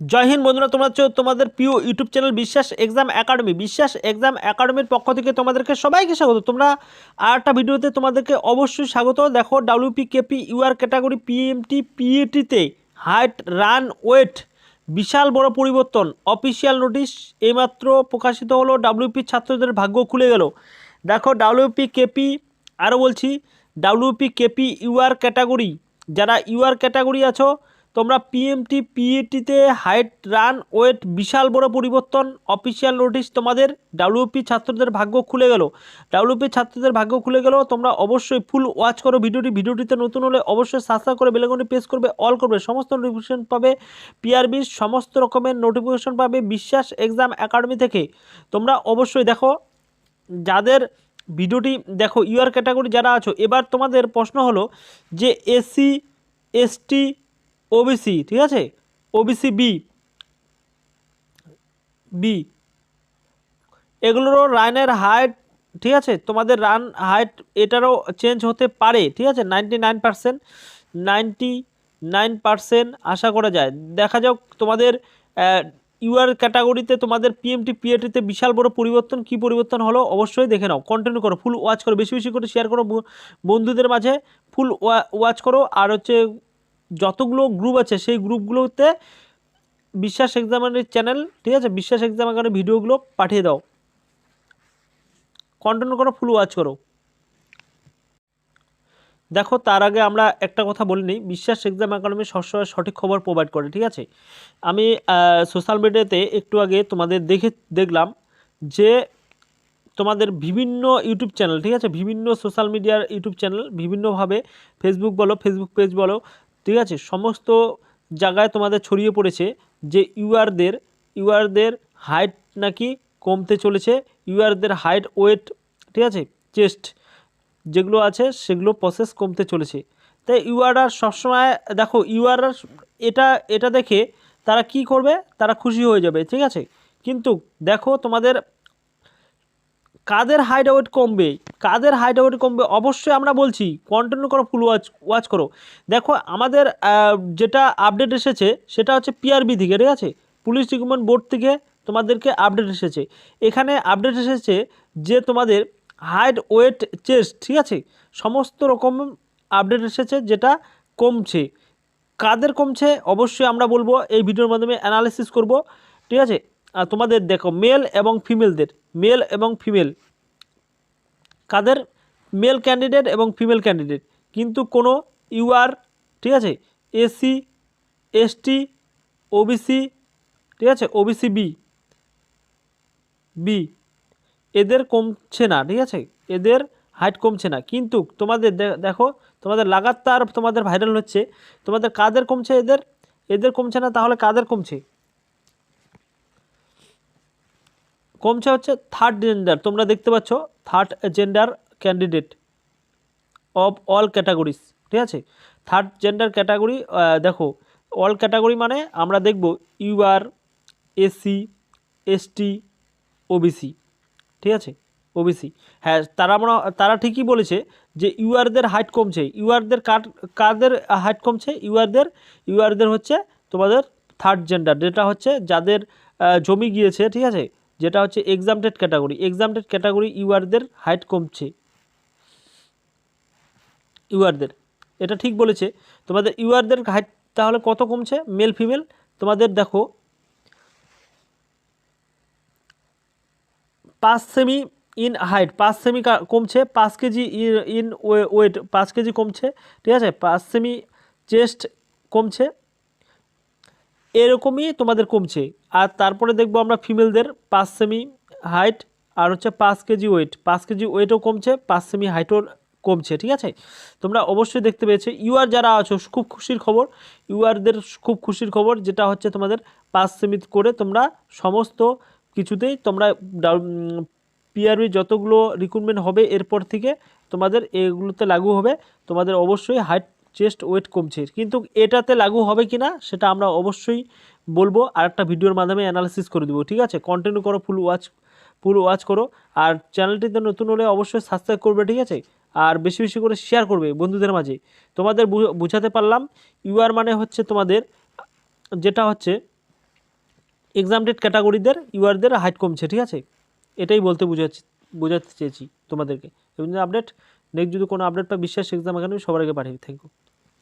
জয় হিন্দ বন্ধুরা, তোমরা তোমাদের প্রিয় YouTube channel Biswas exam academy, Biswas exam একাডেমির পক্ষ থেকে তোমাদেরকে সবাইকে স্বাগত। তোমরা আর একটা ভিডিওতে তোমাদেরকে অবশ্যই স্বাগত। দেখো WP KP UR category PMT পিএটিতে height run weight বিশাল বড় পরিবর্তন অফিসিয়াল নোটিশ এইমাত্র প্রকাশিত হলো ডাব্লিউপি ছাত্রদের ভাগ্য খুলে গেল। দেখো ডাব্লিউপি কেপি আরও বলছি ডাব্লিউপি কেপি ইউআর ক্যাটাগরি যারা ইউআর ক্যাটাগরি আছো তোমরা পিএমটি পিএটিতে হাইট রান ওয়েট বিশাল বড় পরিবর্তন অফিসিয়াল নোটিশ তোমাদের ডাব্লিউপি ছাত্রদের ভাগ্য খুলে গেল। ডাব্লিউপি ছাত্রদের ভাগ্য খুলে গেল, তোমরা অবশ্যই ফুল ওয়াচ করো ভিডিওটি। ভিডিওটিতে নতুন হলে অবশ্যই সাবস্ক্রাইব করে বেলাগুনি প্রেস করবে অল করবে। সমস্ত নোটিফিকেশন পাবে পিআরবি সমস্ত রকমের নোটিফিকেশন পাবে বিশ্বাস এক্সাম একাডেমি থেকে। তোমরা অবশ্যই দেখো, যাদের ভিডিওটি দেখো ইউআর ক্যাটাগরি যারা আছো, এবার তোমাদের প্রশ্ন হলো যে এসসি এসটি ওবিসি ঠিক আছে? ওবিসি বি বি এগুলোরও রানের হাইট ঠিক আছে? তোমাদের রান হাইট এটারও চেঞ্জ হতে পারে, ঠিক আছে? Ninety nine percent ninety nine percent আশা করা যায়। দেখা যাক তোমাদের ইউআর ক্যাটাগরিতে তোমাদের পিএমটি পিএটিতে বিশাল বড় পরিবর্তন কি পরিবর্তন হলো অবশ্যই দেখে নাও। কন্টিনিউ করো ফুল ওয়াচ করো, বেশি বেশি করে শেয়ার করো বন্ধুদের মাঝে ফুল ওয়াচ করো, আর হচ্ছে যতগুলো গ্রুপ আছে, সেই গ্রুপগুলোতে বিশ্বাস এক্সামের চ্যানেল ঠিক আছে? বিশ্বাস এক্সামের ভিডিওগুলো পাঠিয়ে দাও। কন্টিনিউ করো ফুল ওয়াচ করো। দেখো, তার আগে আমরা একটা কথা বলে নিই। বিশ্বাস এক্সাম একাডেমি সবসময় সঠিক খবর প্রোভাইড করে, ঠিক আছে? আমি সোশ্যাল মিডিয়াতে একটু আগে তোমাদের দেখে, দেখলাম যে তোমাদের বিভিন্ন ইউটিউব চ্যানেল ঠিক আছে? বিভিন্ন সোশ্যাল মিডিয়ার ইউটিউব চ্যানেল বিভিন্নভাবে ফেসবুক বলো ফেসবুক পেজ বলো ঠিক আছে? সমস্ত জায়গায় তোমাদের ছড়িয়ে পড়েছে যে ইউআরদের ইউআরদের হাইট নাকি কমতে চলেছে, ইউআরদের হাইট ওয়েট ঠিক আছে? চেস্ট যেগুলো আছে সেগুলো প্রসেস কমতে চলেছে। তাই ইউআরআর সবসময়, দেখো ইউআরআর এটা এটা দেখে তারা কি করবে? তারা খুশি হয়ে যাবে, ঠিক আছে? কিন্তু দেখো তোমাদের কাদের হাইট ওয়েট কমবে? কাদের হাইট ওয়েট কমবে? অবশ্যই আমরা বলছি কন্টিনিউ করো ফুল ওয়াচ ওয়াচ করো। দেখো, আমাদের যেটা আপডেট এসেছে, সেটা হচ্ছে পিআরবি থেকে, ঠিক আছে? পুলিশ রিক্রুটমেন্ট বোর্ড থেকে তোমাদেরকে আপডেট এসেছে। এখানে আপডেট এসেছে যে তোমাদের হাইট ওয়েট চেস্ট ঠিক আছে? সমস্ত রকম আপডেট এসেছে যেটা কমছে। কাদের কমছে? অবশ্যই আমরা বলব, এই ভিডিওর মাধ্যমে অ্যানালিসিস করব, ঠিক আছে? তোমাদের দেখো মেল এবং ফিমেলদের মেল এবং ফিমেল কাদের? মেল ক্যান্ডিডেট এবং ফিমেল ক্যান্ডিডেট কিন্তু কোনো ইউআর ঠিক আছে? এসসি এসটি ওবিসি ঠিক আছে? ওবিসি বি বি এদের কমছে না, ঠিক আছে? এদের হাইট কমছে না। কিন্তু তোমাদের দেখো, তোমাদের লাগাতার তোমাদের ভাইরাল হচ্ছে। তোমাদের কাদের কমছে এদের? এদের কমছে না, তাহলে কাদের কমছে? কমছে হচ্ছে থার্ড জেন্ডার তোমরা দেখতে পাচ্ছ third gender candidate of all categories ঠিক আছে? থার্ড জেন্ডার ক্যাটাগরি দেখো অল ক্যাটাগরি মানে আমরা দেখব ইউআর এসসি এসটি ওবিসি ঠিক আছে? ওবিসি হ্যাঁ তারা মনে তারা ঠিকই বলেছে যে ইউআরদের হাইট কমছে। ইউআরদের কার কাদের হাইট কমছে? ইউআরদের ইউআরদের হচ্ছে তোমাদের থার্ড জেন্ডার যেটা হচ্ছে যাদের জমি গিয়েছে, ঠিক আছে? যেটা হচ্ছে এক্সামটেড ক্যাটাগরি এক্সামটেড ক্যাটাগরি ইউআরদের হাইট কমছে। ইউআরদের। এটা ঠিক বলেছে। তোমাদের ইউআরদের হাইট তাহলে কত কমছে? মেল ফিমেল তোমাদের দেখো, পাঁচ সেমি ইন হাইট পাঁচ সেমি কমছে, পাঁচ কেজি ইন ওয়েট পাঁচ কেজি কমছে, ঠিক আছে? পাঁচ সেমি চেস্ট কমছে। এরকমই তোমাদের কমছে। আর তারপরে দেখব আমরা ফিমেলদের পাঁচ সেমি হাইট আর হচ্ছে পাঁচ কেজি ওয়েট পাঁচ কেজি ওয়েটও কমছে, পাঁচ সেমি হাইটও কমছে, ঠিক আছে? তোমরা অবশ্যই দেখতে পেয়েছ। ইউআর যারা আছো, খুব খুশির খবর। ইউআরদের খুব খুশির খবর, যেটা হচ্ছে তোমাদের পাঁচ সেমি করে তোমরা সমস্ত কিছুতেই তোমরা পিআরবি যতগুলো রিক্রুটমেন্ট হবে, এরপর থেকে তোমাদের এগুলোতে লাগু হবে। তোমাদের অবশ্যই হাইট চেস্ট ওয়েট কমছে। কিন্তু এটাতে লাগু হবে কি না সেটা আমরা অবশ্যই বলব। আর একটা ভিডিওর মাধ্যমে অ্যানালিসিস করে দেবো, ঠিক আছে? কন্টিনিউ করো ফুল ওয়াচ ফুল ওয়াচ করো। আর চ্যানেলটিতে নতুন হলে অবশ্যই সাবস্ক্রাইব করবে, ঠিক আছে? আর বেশি বেশি করে শেয়ার করবে বন্ধুদের মাঝে। তোমাদের বু- বুঝাতে পারলাম ইউআর মানে হচ্ছে তোমাদের, যেটা হচ্ছে এক্সামটেড ক্যাটাগরিদের ইউআরদের হাইট কমছে, ঠিক আছে? এটাই বলতে বুঝাচ্ছি, বোঝাতে চেয়েছি তোমাদেরকে। এবং আপডেট নেক্সট যদি কোনো আপডেট পাই, বিশ্বাস এক্সাম একাডেমি সবার আগে পাঠিয়ে থ্যাংক ইউ